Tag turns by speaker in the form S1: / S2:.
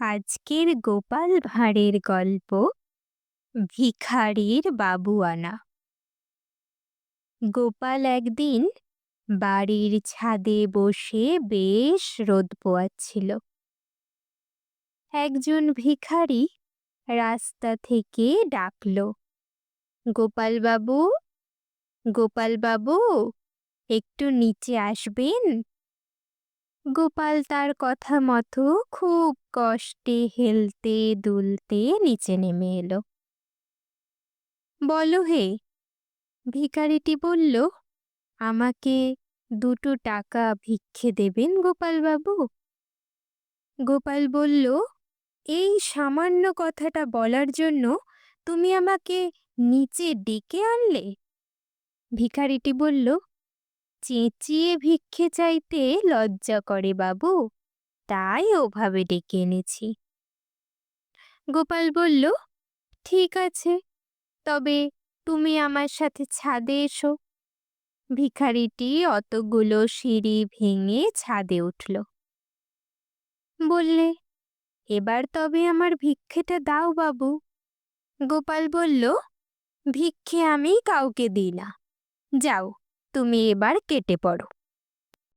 S1: আজকের গোপাল ভাঁড়ের গল্প, ভিখারির বাবুয়ানা। গোপাল একদিন বাড়ির ছাদে বসে বেশ রোদ পোয়াচ্ছিল। একজন ভিখারি রাস্তা থেকে ডাকল, গোপালবাবু গোপালবাবু, একটু নিচে আসবেন? গোপাল তার কথা মতো খুব কষ্টে হেলতে দুলতে নিচে নেমে এলো। বলো হে, ভিখারিটি বলল, আমাকে দুটো টাকা ভিক্ষে দেবেন গোপালবাবু? গোপাল বলল, এই সামান্য কথাটা বলার জন্য তুমি আমাকে নিচে ডেকে আনলে? ভিখারিটি বলল চেঁচিয়ে ভিক্ষে চাইতে লজ্জা করে বাবু। তাই ওভাবে ডেকে এনেছি। গোপাল বলল, ঠিক আছে, তবে তুমি আমার সাথে ছাদে এসো। ভিখারিটি অতগুলো সিঁড়ি ভেঙে ছাদে উঠল। বললে, এবার তবে আমার ভিক্ষেটা দাও বাবু। গোপাল বলল, ভিক্ষে আমি কাউকে দিই না। যাও। তুমি এবার কেটে পড়ো।